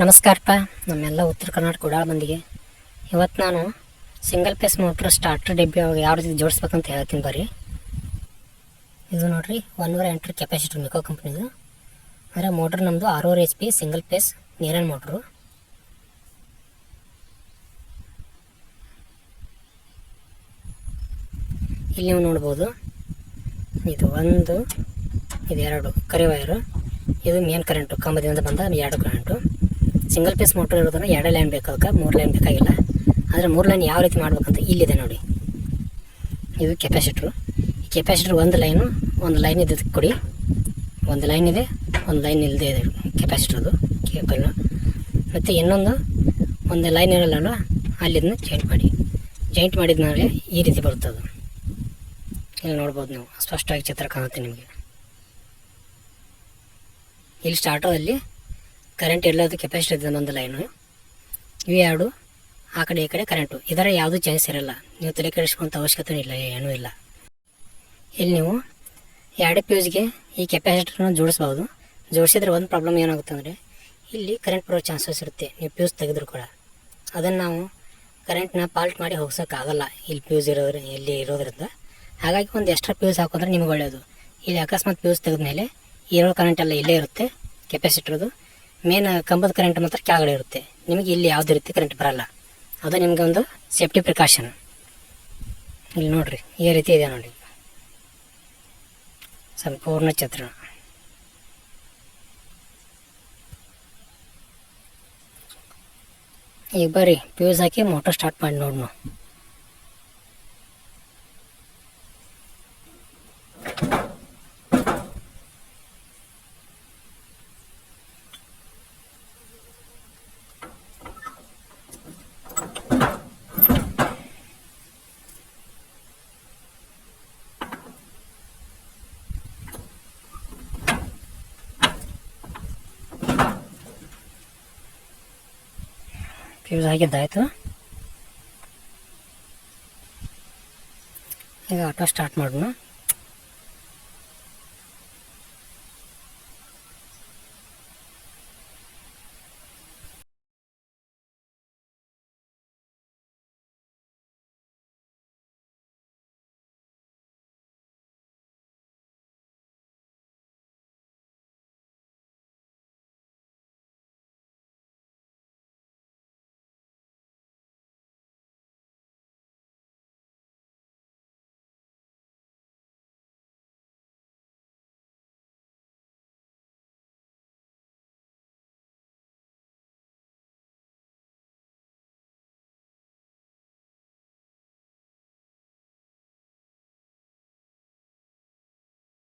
ನಮಸ್ಕಾರಪ್ಪ. ನಮ್ಮೆಲ್ಲ ಉತ್ತರ ಕರ್ನಾಟಕ ಉಡಾಳ ಮಂದಿಗೆ. ಇವತ್ತು ನಾನು ಸಿಂಗಲ್ ಪೇಸ್ ಮೋಟ್ರ್ ಸ್ಟಾರ್ಟರ್ ಡಬ್ಬಿ ಅವಾಗ ಯಾವ ರೀತಿ ಜೋಡಿಸ್ಬೇಕಂತ ಹೇಳ್ತೀನಿ ಬರ್ರಿ. ಇದು ನೋಡ್ರಿ ಒನ್ನೂರ ಎಂಟ್ರಿ ಕೆಪಾಸಿಟಿ ಮಿಕೋ ಕಂಪ್ನಿದು. ಅಂದರೆ ಮೋಟ್ರ್ ನಮ್ಮದು ಆರೂವರೆ ಎಚ್ ಪಿ ಸಿಂಗಲ್ ಪೇಸ್ ನೀರನ್ ಮೋಟ್ರು ಇಲ್ಲಿ ನೀವು ನೋಡ್ಬೋದು, ಇದು ಒಂದು, ಇದು ಎರಡು ಕರಿ ವೈರು ಇದು ಮೇನ್ ಕರೆಂಟು ಕಂಬದಿಂದ ಬಂದ ಎರಡು ಕರೆಂಟು ಸಿಂಗಲ್ ಪೀಸ್ ಮೋಟ್ರ್ ಇರೋದನ್ನು ಎರಡೇ ಲೈನ್ ಬೇಕು ಅದಕ್ಕೆ ಮೂರು ಲೈನ್ ಬೇಕಾಗಿಲ್ಲ. ಆದರೆ ಮೂರು ಲೈನ್ ಯಾವ ರೀತಿ ಮಾಡಬೇಕಂತ ಇಲ್ಲಿದೆ ನೋಡಿ. ಇದು ಕೆಪಾಸಿಟ್ರು ಈ ಕೆಪಾಸಿಟ್ರ್ ಒಂದು ಲೈನು ಒಂದು ಲೈನ್ ಇದ್ದಕ್ಕೆ ಕೊಡಿ. ಒಂದು ಲೈನ್ ಇದೆ, ಒಂದು ಲೈನ್ ಇಲ್ಲದೆ ಇದೆ ಕೆಪಾಸಿಟ್ರದು ಕೇಬಲ್ಲು ಮತ್ತು ಇನ್ನೊಂದು, ಒಂದು ಲೈನ್ ಇರಲ್ಲ ಅಲ್ಲಿಂದ ಜಾಯಿಂಟ್ ಮಾಡಿ. ಜಾಯಿಂಟ್ ಮಾಡಿದ ಮೇಲೆ ಈ ರೀತಿ ಬರ್ತದೆ ಇಲ್ಲಿ ನೋಡ್ಬೋದು ನೀವು. ಸ್ಪಷ್ಟವಾಗಿ ಚಿತ್ರ ಕಾಣುತ್ತೆ ನಿಮಗೆ. ಇಲ್ಲಿ ಸ್ಟಾರ್ಟೋದಲ್ಲಿ ಕರೆಂಟ್ ಎಲ್ಲದು ಕೆಪಾಸಿಟಿ ಇದೆ ಒಂದು ಲೈನು ಇವು ಎರಡು, ಆ ಕಡೆ ಈ ಕಡೆ ಕರೆಂಟು ಇದರ ಯಾವುದೂ ಚಾನ್ಸ್ ಇರಲ್ಲ. ನೀವು ತಲೆ ಕೆಡಿಸ್ಕೊಂತ ಅವಶ್ಯಕತೆ ಇಲ್ಲ, ಏನೂ ಇಲ್ಲ. ಇಲ್ಲಿ ನೀವು ಎರಡು ಫ್ಯೂಸ್ಗೆ ಈ ಕೆಪಾಸಿಟರ್ನ ಜೋಡಿಸ್ಬೋದು ಜೋಡಿಸಿದ್ರೆ ಒಂದು ಪ್ರಾಬ್ಲಮ್ ಏನಾಗುತ್ತೆ ಅಂದರೆ, ಇಲ್ಲಿ ಕರೆಂಟ್ ಬರೋ ಚಾನ್ಸಸ್ ಇರುತ್ತೆ. ನೀವು ಪ್ಯೂಸ್ ತೆಗೆದ್ರು ಕೂಡ ಅದನ್ನು ನಾವು ಕರೆಂಟ್ನ ಪಾಲ್ಟ್ ಮಾಡಿ ಹೋಗ್ಸೋಕ್ಕಾಗಲ್ಲ. ಇಲ್ಲಿ ಪ್ಯೂಸ್ ಇರೋದ್ರ, ಇಲ್ಲಿ ಇರೋದ್ರಿಂದ. ಹಾಗಾಗಿ ಒಂದು ಎಕ್ಸ್ಟ್ರಾ ಫ್ಯೂಸ್ ಹಾಕೋದ್ರೆ ನಿಮ್ಗೆ ಒಳ್ಳೆಯದು ಇಲ್ಲಿ ಅಕಸ್ಮಾತ್ ಫ್ಯೂಸ್ ತೆಗೆದ್ಮೇಲೆ, ಇರೋ ಕರೆಂಟ್ ಎಲ್ಲ ಇಲ್ಲೇ ಇರುತ್ತೆ ಕೆಪಾಸಿಟ್ರದು ಮೇನ್ ಕಂಬದ ಕರೆಂಟ್ ಮಾತ್ರ ಕೆಳಗಡೆ ಇರುತ್ತೆ. ನಿಮಗೆ ಇಲ್ಲಿ ಯಾವುದೇ ರೀತಿ ಕರೆಂಟ್ ಬರಲ್ಲ. ಅದು ನಿಮಗೆ ಒಂದು ಸೇಫ್ಟಿ ಪ್ರಿಕಾಷನ್ ಇಲ್ಲಿ ನೋಡ್ರಿ, ಈ ರೀತಿ ಇದೆ ನೋಡಿ. ಸಂಪೂರ್ಣ ಚಿತ್ರಣ. ಈಗ ಬರ್ರಿ ಫ್ಯೂಸ್ ಹಾಕಿ ಮೋಟರ್ ಸ್ಟಾರ್ಟ್ ಮಾಡಿ ನೋಡ್ ಫ್ಯೂಸ್ ಆಗಿದ್ದಾಯ್ತು ಈಗ ಆಟೋ ಸ್ಟಾರ್ಟ್ ಮಾಡೋಣ.